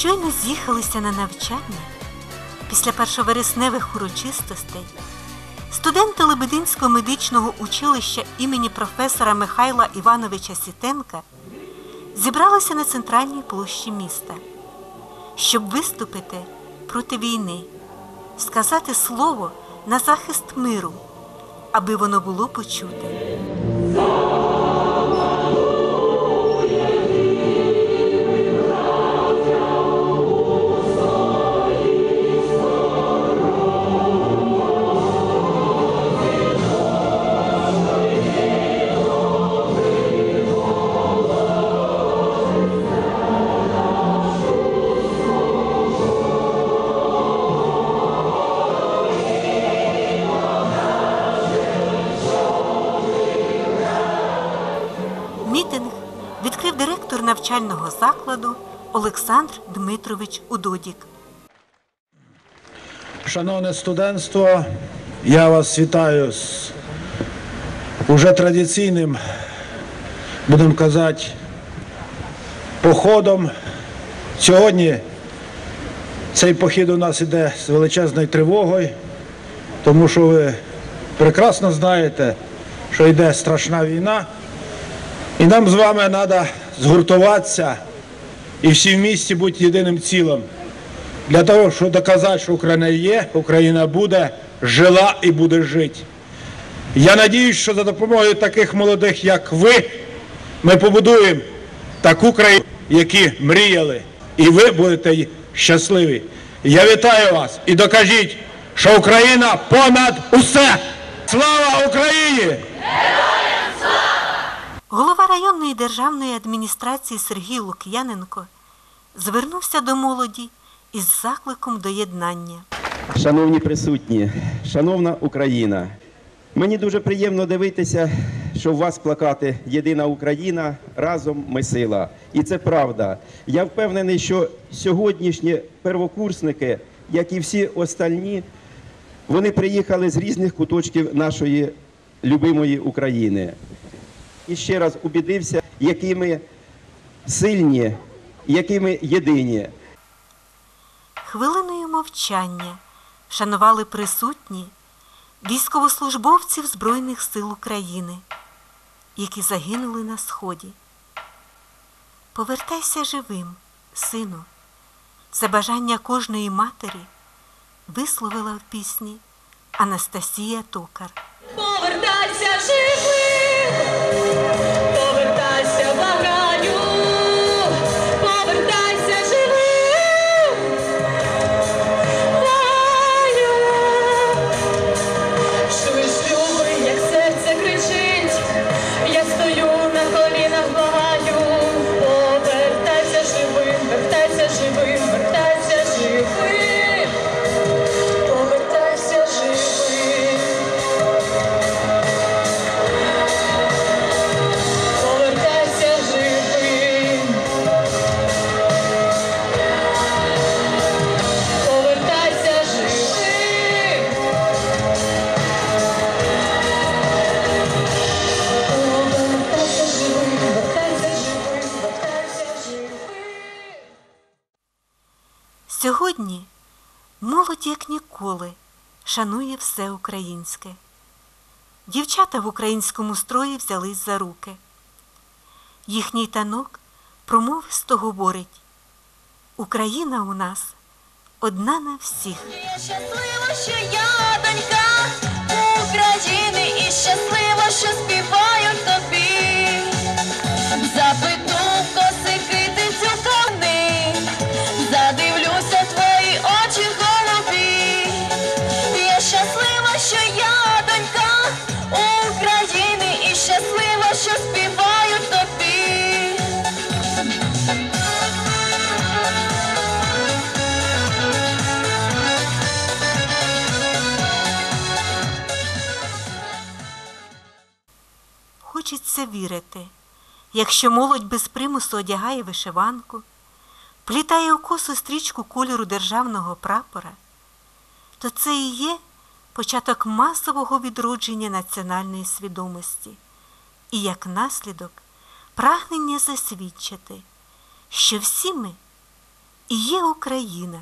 Щойно з'їхалися на навчання після першовересневих урочистостей. Студенти Лебединського медичного училища імені професора Михайла Івановича Сітенка зібралися на центральній площі міста, щоб виступити проти війни, сказати слово на захист миру, аби воно було почуте. Навчального закладу Олександр Дмитрович Удодік. Шановне студентство, я вас вітаю з уже традиційним, будемо казати, походом. Сьогодні цей похід у нас іде з величезною тривогою, тому що ви прекрасно знаєте, що йде страшна війна, і нам з вами треба згуртуватися і всі в місті бути єдиним цілим для того, щоб доказати, що Україна є, Україна буде, жила і буде жити. Я надіюсь, що за допомогою таких молодих, як ви, ми побудуємо таку країну, які мріяли, і ви будете щасливі. Я вітаю вас і докажіть, що Україна понад усе! Слава Україні! Голова державної адміністрації Сергій Лук'яненко звернувся до молоді із закликом до єднання. Шановні присутні, шановна Україна, мені дуже приємно дивитися, що у вас плакати Єдина Україна разом ми сила. І це правда. Я впевнений, що сьогоднішні первокурсники, як і всі остальні, вони приїхали з різних куточків нашої любимої України. І ще раз убідився, які ми сильні, які ми єдині. Хвилиною мовчання шанували присутні військовослужбовців Збройних сил України, які загинули на сході. Повертайся живим, сину. Це бажання кожної матері висловила в пісні Анастасія Токар. Повертайся живим, ніколи шанує все українське. Дівчата в українському строї взялись за руки. Їхній танок промовисто говорить Україна у нас одна на всіх. Я щаслива, що я Хочеться вірити, якщо молодь без примусу одягає вишиванку, плітає у косу стрічку кольору державного прапора, то це і є початок масового відродження національної свідомості і як наслідок прагнення засвідчити, що всі ми і є Україна.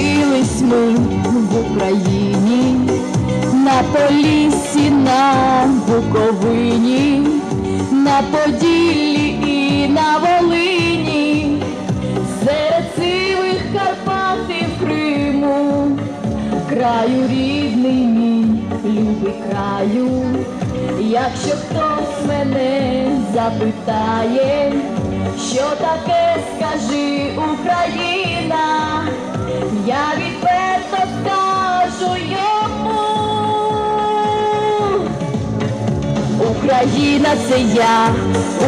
Народились ми в Україні, на Поліссі, на Буковині, на Поділлі і на Волині, серед сивих Карпат і Криму, краю рідний мій, любий краю, якщо хтось мене запитає, що таке скажи Україна, я відверто скажу йому. Україна це я,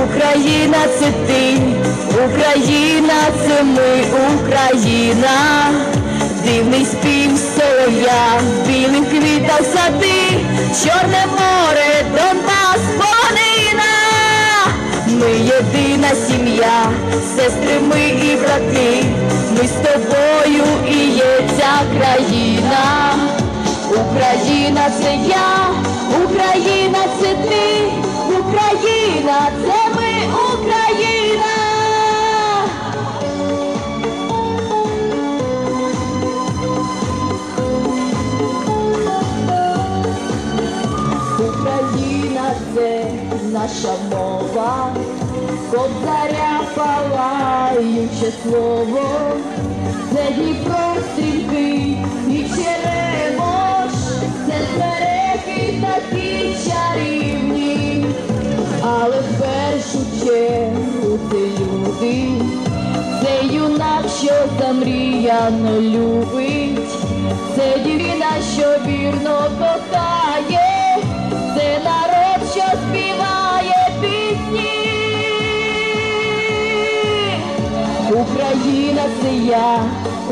Україна це ти, Україна це ми, Україна, дивний спів солов'я, білих квітах сади, Чорне море, Донбас, полонина. Ми єдина сім'я, сестри ми і брати, ми з тобою країна. Україна це я, Україна це ти, Україна це ми, Україна. Україна це наша мова, кобзаря палаюче слово, це Дніпро черемош, це смереки такі чарівні, але першу чергу це люди, це юнак, що замріяно любить, це дівчина, що вірно кохає, це народ, що співає пісні. Україна це я,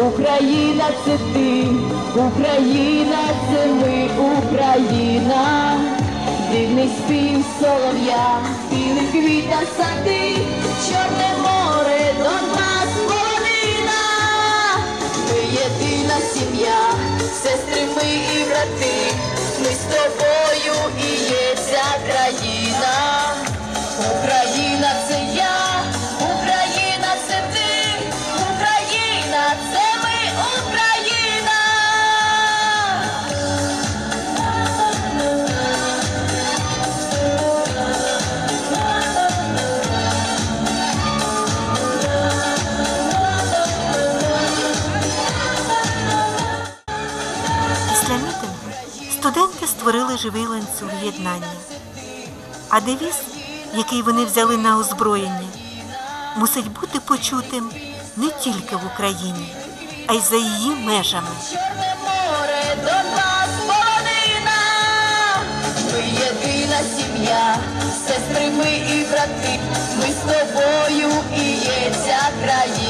Україна це ти, Україна це ми, Україна, дивний спів солов'я, білий квіта сади, чорне море, Донбас, полонина. Ми єдина сім'я, сестри ми і брати, ми з тобою живий ланцюг єднання. А девіз, який вони взяли на озброєння, мусить бути почутим не тільки в Україні, а й за її межами. Сім'я, сестри ми і брати. Ми з тобою і є ця країна.